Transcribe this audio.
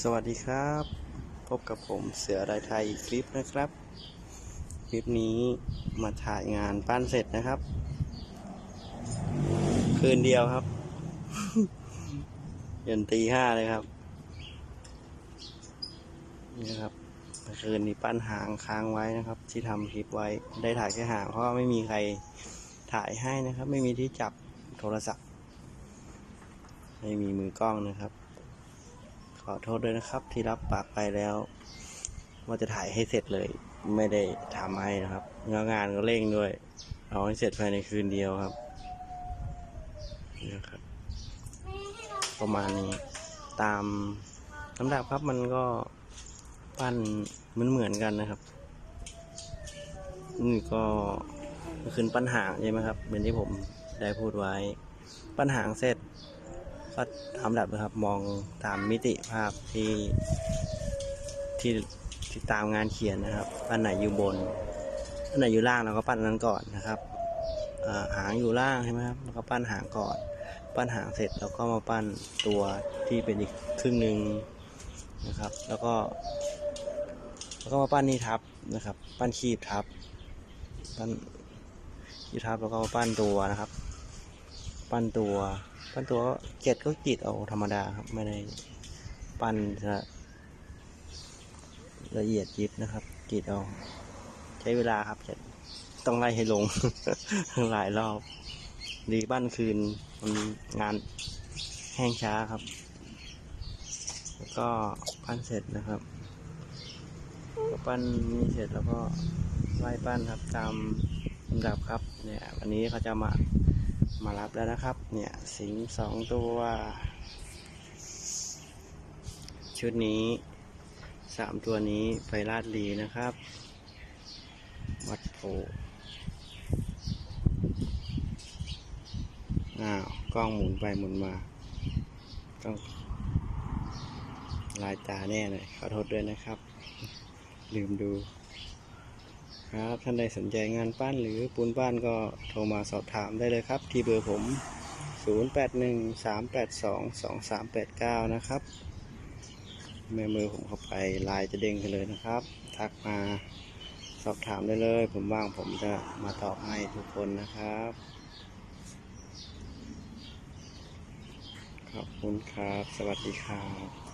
สวัสดีครับ พบกับผมเสือรายไทยอีกคลิปนะครับ คลิปนี้มาถ่ายงานปั้นเสร็จนะครับ คืนเดียวครับยันตีห้าเลยครับ นี่ครับคืนนี้ปั้นหางค้างไว้นะครับ ที่ทำคลิปไว้ได้ถ่ายแค่หางเพราะว่าไม่มีใครถ่ายให้นะครับ ไม่มีที่จับโทรศัพท์ ไม่มีมือกล้องนะครับ อโทษด้วยนะครับ ที่รับปากไปแล้ว ว่าจะถ่ายให้เสร็จเลย ไม่ได้ทำให้นะครับงานงานก็เร่งด้วย เอาให้เสร็จภายในคืนเดียวครับนี่นะครับ ประมาณนี้ตามลำดับครับมันก็ปั้นเหมือนเหมือนกันนะครับนี่ก็คือปั้นหางใช่ไหมครับเหมือนที่ผมได้พูดไว้ ปั้นหางเสร็จ ก็ทำแบบนะครับ มองตามมิติภาพที่ที่ที่ตามงานเขียนนะครับอันไหนอยู่บนอันไหนอยู่ล่างเราก็ปั้นอันนั้นก่อนนะครับหางอยู่ล่างใช่ไหมครับแล้วก็ปั้นหางก่อน ปั้นหางเสร็จแล้วก็มาปั้นตัวที่เป็นอีกครึ่งหนึ่งนะครับ แล้วก็แล้วก็มาปั้นนี่ทับนะครับ ปั้นคีบทับปั้นคีบทับแล้วก็มาปั้นตัวนะครับ ปั้นตัว ปั้นตัวเจ็ดก็กรีดเอาธรรมดาครับ ไม่ได้ปั้นจะละเอียดยิบนะครับกรีดเอา ใช้เวลาครับจะต้องไล่ให้ลง หลายรอบดีบ้านคืนมันงานแห้งช้าครับ แล้วก็ปั้นเสร็จนะครับก็ปั้นนี้เสร็จแล้วก็ไล่ปั้นครับตามลำดับครับ เนี่ยวันนี้เขาจะมา มารับแล้วนะครับ เนี่ยสิงสองตัว ชุดนี้สามตัวนี้ไปลาดลีนะครับ วัดโพอ้าวกล้องหมุนไปหมุนมา ต้องลายตาแน่เลยขอโทษด้วยนะครับ ลืมดู ครับ ท่านใดสนใจงานปั้นหรือปูนปั้นก็โทรมาสอบถามได้เลยครับ ที่เบอร์ผม 0813822389 นะครับแม่มือผมเข้าไปลน์จะเด้งกันเลยนะครับ ทักมาสอบถามได้เลย ผมว่างผมจะมาตอบให้ทุกคนนะครับ ขอบคุณครับ สวัสดีครับ